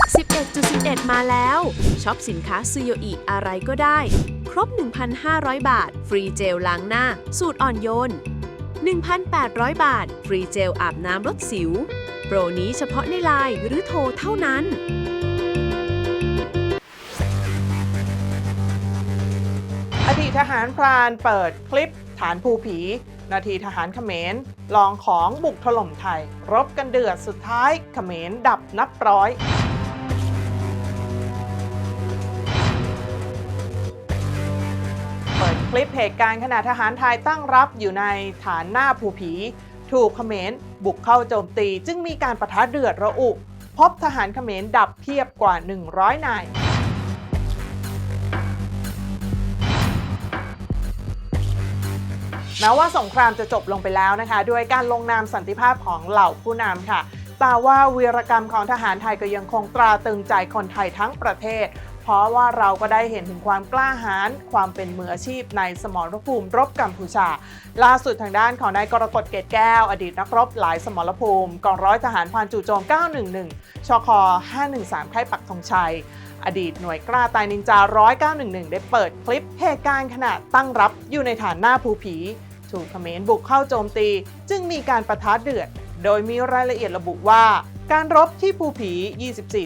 11.11 มาแล้วช็อปสินค้าซูโยอิอะไรก็ได้ ครบ 1,500 บาท ฟรีเจลล้างหน้า สูตรอ่อนโยน 1,800 บาท ฟรีเจลอาบน้ำลดสิว โปรนี้เฉพาะในไลน์หรือโทรเท่านั้น อดีตทหารพรานเปิดคลิปฐานภูผี นาทีทหารเขมรลองของบุกถล่มไทย รบกันเดือดสุดท้ายเขมรดับนับร้อย คลิปเหตุการณ์ขณะทหารไทยตั้งรับอยู่ในฐานหน้าภูผี ถูกเขมรบุกเข้าโจมตี จึงมีการประทะเดือดระอุ พบทหารเขมรดับเพียบกว่า 100 นายแม้ว่าสงครามจะจบลงไปแล้วนะคะ ด้วยการลงนามสันติภาพของเหล่าผู้นำค่ะ ต่ว่าวีรกรรมของทหารไทยก็ยังคงตราตึงใจคนไทยทั้งประเทศ เพราะว่าเราก็ได้เห็นถึงความกล้าหาญความเป็นมืออาชีพในสมรภูมิรบกัมพูชา ล่าสุดทางด้านของนายกรกฎเกตแก้ว อดีตนักรบหลายสมรภูมิกองร้อยทหารพรานจู่โจม 911 ชค 513 ค่ายปักธงชัยอดีตหน่วยกล้าตายนินจา10911 ได้เปิดคลิปเหตุการณ์ขณะตั้งรับอยู่ในฐานหน้าภูผี ถูกเขมรบุกเข้าโจมตี จึงมีการประทะเดือด โดยมีรายละเอียดระบุว่า การรบที่ภูผี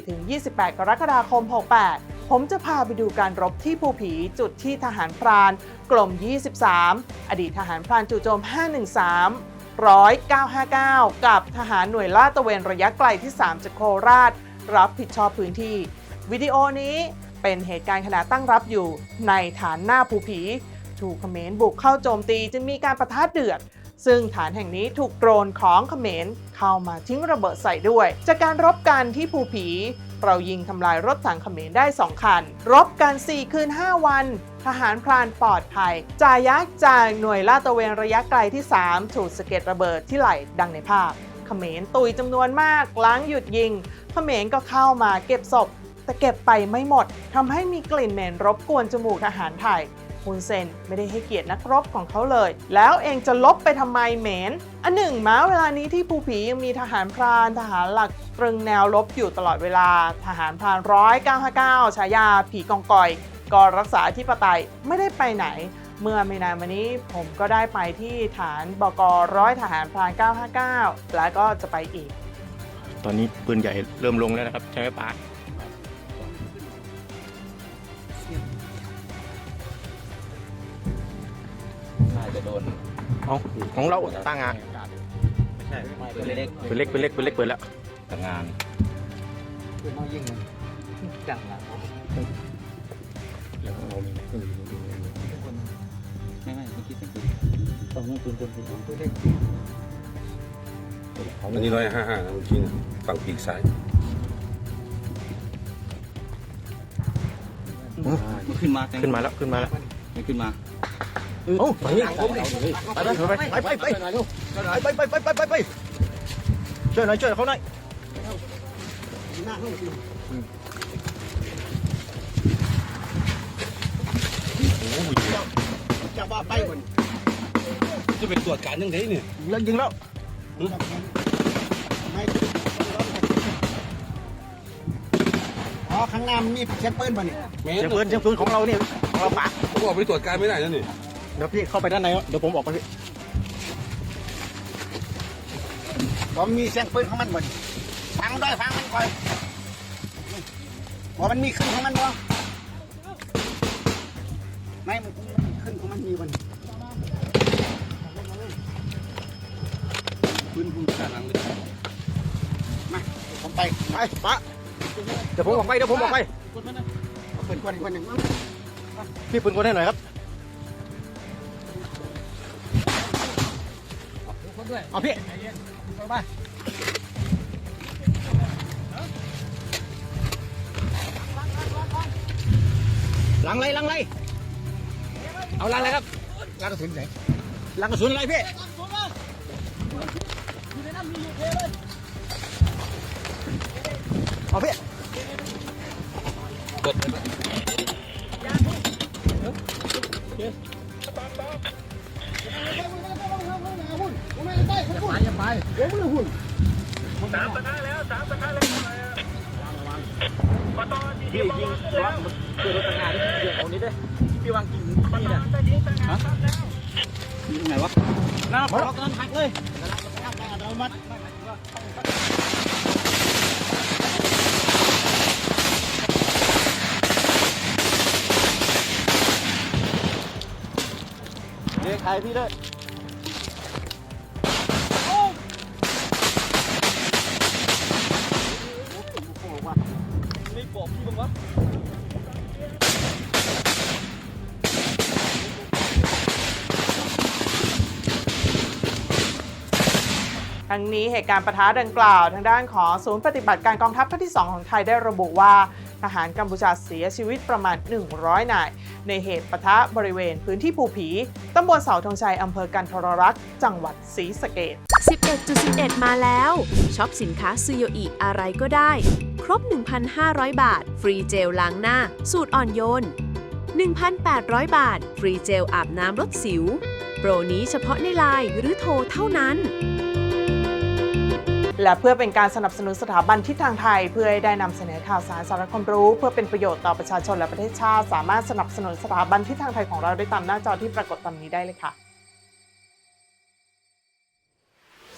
24-28 กรกฎาคม 68 ผมจะพาไปดูการรบที่ภูผีจุดที่ทหารพราน กลม 23 อดีตทหารพรานจู่โจม 513ร้อย959 กับทหารหน่วยลาดตระเวนระยะไกลที่ 3 จากโคราช รับผิดชอบพื้นที่ วิดีโอนี้เป็นเหตุการณ์ขณะตั้งรับอยู่ในฐานหน้าภูผี ถูกเขมรบุกเข้าโจมตีจึงมีการประทะเดือด ซึ่งฐานแห่งนี้ถูกโดรนของเขมรเข้ามาทิ้งระเบิดใส่ด้วย จากการรบกันที่ภูผี เรายิงทำลายรถถังเขมรได้ 2 คัน รบกัน 4 คืน 5 วัน ทหารพรานปลอดภัยจ่ายักษ์จากหน่วยลาดตระเวนระยะไกลที่ 3 ถูกสะเก็ดระเบิดที่ไหล่ดังในภาพเขมรตุยจำนวนมากล้างหยุดยิงเขมรก็เข้ามาเก็บศพแต่เก็บไปไม่หมดทำให้มีกลิ่นเหม็นรบกวนจมูกทหารไทย ฮุนเซนไม่ได้ให้เกียรตินักรบของเขาเลย แล้วเองจะลบไปทำไมเหมนอันหนึ่งม้าเวลานี้ที่ภูผียังมีทหารพรานทหารหลักตรึงแนวรบอยู่ตลอดเวลา ทหารพรานร้อย959ฉายาผีกองกอยกอรักษาที่ปไตยไม่ได้ไปไหน เมื่อไม่นานมานี้ผมก็ได้ไปที่ฐานบกร้อยทหารพราน 959 แล้วก็จะไปอีก ตอนนี้ปืนใหญ่เริ่มลงแล้วนะครับ ใช่ไหมป้า จะโดนเอาของเราตั้งงานไม่ใช่ปืนเล็กปืนเล็กปืนเล็กปืนเล็กเปิดแล้วแต่งานปืนน้อยยิงมันจังละไม่ไม่ไม่คิดถึงปืนต้องนั่งปืนปืนปืนปืนเล็กอันนี้ร้อยห้าห้านะเมื่อกี้นะฝั่งปีกซ้ายขึ้นมาขึ้นมาแล้วขึ้นมาแล้วไม่ขึ้นมา โอ้ไปไปไปไปไปไปไปไปไปไปไปไปช่วยหน่อยช่วยเขาหน่อยจะว่าไปมันจะเป็นตรวจการยังไงเนี่ยแล้วยิงแล้วอ๋อข้างหน้ามีเช็ดปืนป่ะนี่แม่เสียงปืนเสียงปืนของเราเนี่ยของเราปะผมบอกไปตรวจการไม่ได้แล้วนี่ เดี๋ยวพี่เข้าไปด้านในเดี๋ยวผมออกไปพี่ผมมีเสียงปืนของมันป่ะนี่ฟังด้วยฟังมันก่อนว่ามันมีขึ้นของมันบ่ไม่มันขึ้นของมันมีบ่นปืนผมขาดหลังเลยมาผมไปไปปะเดี๋ยวผมออกไปเดี๋ยวผมออกไปเอาปืนคนอีกคนหนึ่งพี่ปืนกลให้หน่อยครับ เอาพี่หลังไรหลังไรเอาหลังไรครับลากกระสุนไหนหลังกระสุนอะไรพี่เอาพี่เพี่ยิ ไปอย่าไปเดี๋ยวมึงหุ่นสามสถานแล้วสามสถานแล้วปตที่ยิงร้อเกิดรถต่างหาดี๋ยเอานี้ด้วยพี่วางกินนี่แหละฮะยิงไงวะน้าพอกังหักเลยเด็กไทยพี่ด้วย ทั้งนี้เหตุการณ์ประทะดังกล่าว ทางด้านของศูนย์ปฏิบัติการกองทัพภาคที่ 2 ของไทยได้ระบุว่าทหารกัมพูชาเสียชีวิตประมาณ 100 นาย ในเหตุปะทะบริเวณพื้นที่ภูผี ตำบลเสาธงชัย อำเภอกันทรรักษ์ จังหวัดศรีสะเกษ11.11 มาแล้ว ช็อปสินค้าซูโยอิอะไรก็ได้ ครบ 1,500 บาท ฟรีเจลล้างหน้า สูตรอ่อนโยน 1,800 บาท ฟรีเจลอาบน้ำลดสิว โปรนี้เฉพาะในไลน์หรือโทรเท่านั้น และเพื่อเป็นการสนับสนุนสถาบันทิศทางไทย เพื่อให้ได้นำเสนอข่าวสารสาระความรู้ เพื่อเป็นประโยชน์ต่อประชาชนและประเทศชาติ สามารถสนับสนุนสถาบันทิศทางไทยของเราได้ตามหน้าจอที่ปรากฏตามนี้ได้เลยค่ะ